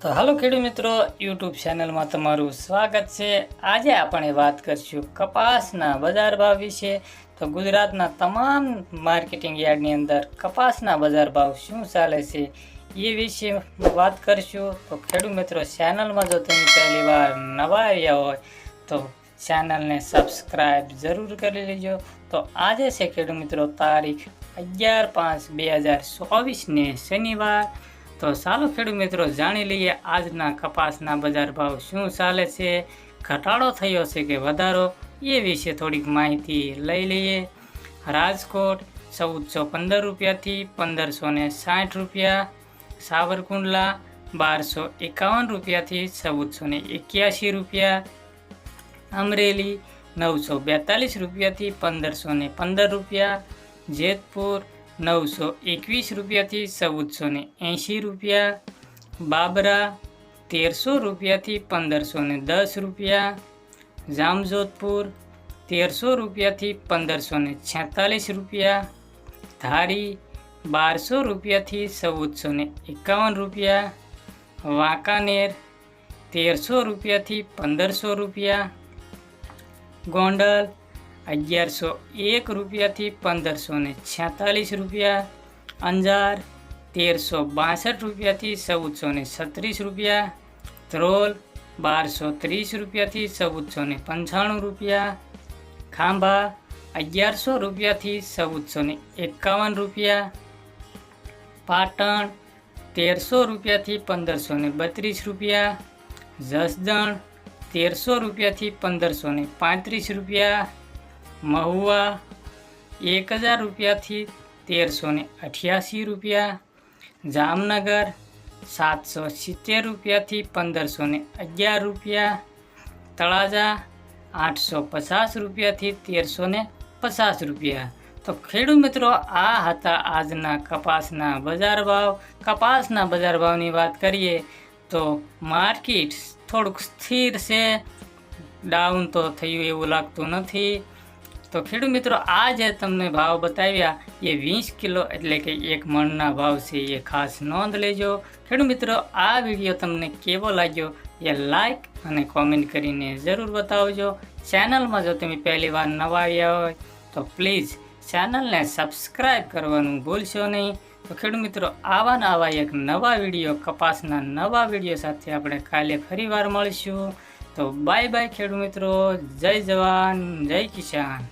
તો હાલો ખેડૂત મિત્રો યુટ્યુબ ચેનલમાં તમારું સ્વાગત છે. આજે આપણે વાત કરીશું કપાસના બજાર ભાવ વિશે. તો ગુજરાતના તમામ માર્કેટિંગ યાર્ડની અંદર કપાસના બજાર ભાવ શું ચાલે છે એ વિશે વાત કરીશું. તો ખેડૂત મિત્રો ચેનલમાં જો તમે પહેલીવાર નવા આવ્યા હોય, તો ચેનલને સબસ્ક્રાઈબ જરૂર કરી લેજો. તો આજે છે ખેડૂત મિત્રો, તારીખ અગિયાર પાંચ બે હજાર ચોવીસને શનિવાર. તો ચાલો ખેડૂત મિત્રો, જાણી લઈએ આજના કપાસના બજાર ભાવ શું ચાલે છે? ઘટાડો થયો છે કે વધારો? એ વિશે થોડીક માહિતી લઈ લઈએ. રાજકોટ ચૌદસો પંદર રૂપિયાથી પંદરસો ને સાઠ રૂપિયા. સાવરકુંડલા બારસો એકાવન રૂપિયાથી ચૌદસો ને એક્યાસી રૂપિયા. અમરેલી નવસો બેતાલીસ રૂપિયાથી પંદરસો ને પંદર રૂપિયા. જેતપુર નવસો એકવીસ રૂપિયાથી ચૌદસો ને એંશી રૂપિયા. બાબરા તેરસો રૂપિયાથી પંદરસો ને દસ રૂપિયા. જામજોધપુર તેરસો રૂપિયાથી પંદરસો ને છેતાલીસ રૂપિયા. ધારી બારસો રૂપિયાથી ચૌદસો ને એકાવન રૂપિયા. વાંકાનેર તેરસો રૂપિયાથી પંદરસો રૂપિયા. ગોંડલ અગિયારસો એક રૂપિયાથી પંદરસો ને છેતાલીસ રૂપિયા. અંજાર તેરસો બાસઠ રૂપિયાથી ચૌદસો ને છત્રીસ રૂપિયા. ધ્રોલ બારસો ત્રીસ રૂપિયાથી ચૌદસો ને પંચાણું રૂપિયા. ખાંભા અગિયારસો રૂપિયાથી ચૌદસો ને એકાવન રૂપિયા. પાટણ તેરસો રૂપિયાથી પંદરસો ને બત્રીસ રૂપિયા. જસદણ તેરસો રૂપિયાથી પંદરસો ને પાંત્રીસ રૂપિયા. મહુવા એક હજાર રૂપિયાથી તેરસો ને અઠ્યાસી રૂપિયા. જામનગર સાતસો સિત્તેર રૂપિયાથી પંદરસો ને અગિયાર રૂપિયા. તળાજા આઠસો પચાસ રૂપિયાથી તેરસો ને પચાસ રૂપિયા. તો ખેડૂત મિત્રો, આ હતા આજના કપાસના બજાર ભાવ. કપાસના બજાર ભાવની વાત કરીએ તો માર્કેટ થોડુંક સ્થિર છે. ડાઉન તો થયું એવું લાગતું નથી. તો ખેડૂત મિત્રો, આ જે તમને ભાવ બતાવ્યા, એ વીસ કિલો એટલે કે એક મણના ભાવ છે, એ ખાસ નોંધ લેજો. ખેડૂત મિત્રો, આ વીડિયો તમને કેવો લાગ્યો એ લાઈક અને કોમેન્ટ કરીને જરૂર બતાવજો. ચેનલમાં જો તમે પહેલી વાર નવા આવ્યા હોય, તો પ્લીઝ ચેનલને સબસ્ક્રાઈબ કરવાનું ભૂલશો નહીં. તો ખેડૂત મિત્રો, આવા નવા એક નવા વીડિયો, કપાસના નવા વીડિયો સાથે આપણે કાલે ફરીવાર મળીશું. તો બાય બાય ખેડૂત મિત્રો. જય જવાન જય કિસાન.